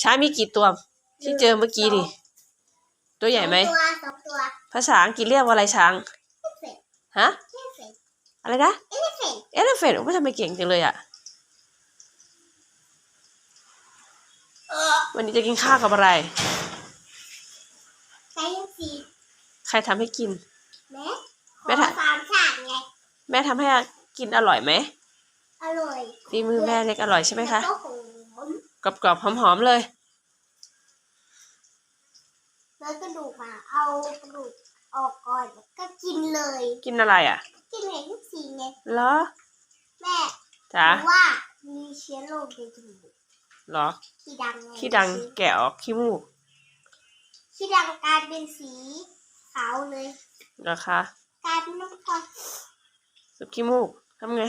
ช้างมีกี่ตัว ที่เจอเมื่อกี้นี่ ตัวใหญ่ไหมสองตัวสองตัวภาษาอังกฤษเรียกว่าอะไรช้างเอฟเฟกต์ฮะเอฟเฟกต์อะไรนะเอฟเฟกต์เอลเฟนโอ้ยทำไมเก่งจังเลยอะเออวันนี้จะกินข้าวกับอะไรใช้ยังสีใครทำให้กิน แม่แม่ขอถ่ายสามชาติไง แม่ทำให้กินอร่อยไหม อร่อย ฝีมือแม่เล็กอร่อยใช่ไหมคะ แล้วก็หอม กรอบๆหอมๆเลย แล้วกระดูกมาเอากระดูกออกก่อนแล้วก็กินเลย กินอะไรอะ กินเลยทุกสีไงเหรอ แม่จ๋าเพราะว่ามีเชื้อโรคในจมูกเหรอ ขี้ดังไงขี้ดังแกะออกขี้มูกขี้ดังกลายเป็นสีขาวเลยเหรอคะกลายเป็นน้ำพองสุบขี้มูกทำไง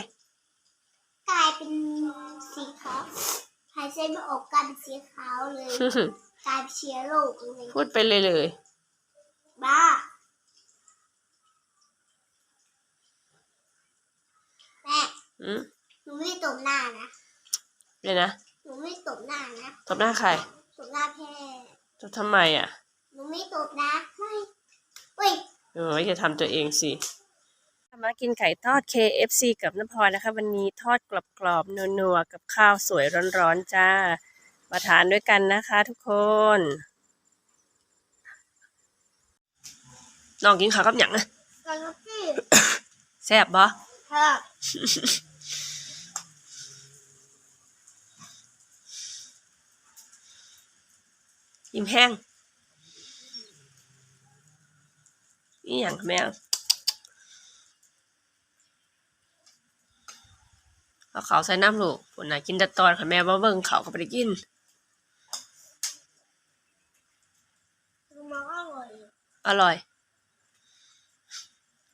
กลายเป็นสีขาว หายใจไม่ออกกลายเป็นสีขาวเลยกลายเป็นเชื้อโรคเลยพูดไปเลยเลย บ้าแม่อืมหนูไม่ตบหน้านะเลยนะหนูไม่ตบหน้านะตบหน้าใครตบหน้าแพ้ตบทำไมอะหนูไม่ตบนะไม่เว้ยเอออย่าทำตัวเองสิ มากินไก่ทอด KFC กับน้ำพลอยนะคะ วันนี้ทอดกรอบๆนัวๆกับข้าวสวยร้อนๆจ้า มาทานด้วยกันนะคะทุกคนน้องกินข้าวกับหยังอะกันก็พี่แซ่บบ่ค่ะยิ้มแห้งนี่อย่างแม่ เอาเขาวใส่น้ำลูกผลน่ะกินแต่ตอนค่ะแม่ว่าเบิ่งเขาวก็ไปได้กินมันอร่อยอร่อย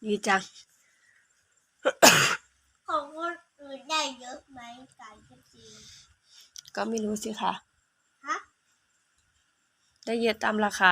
ดีจัง ของคนอื่นได้เยอะไหมไก่กจีก็ไม่รู้สิคะฮะได้เยอะตามราคา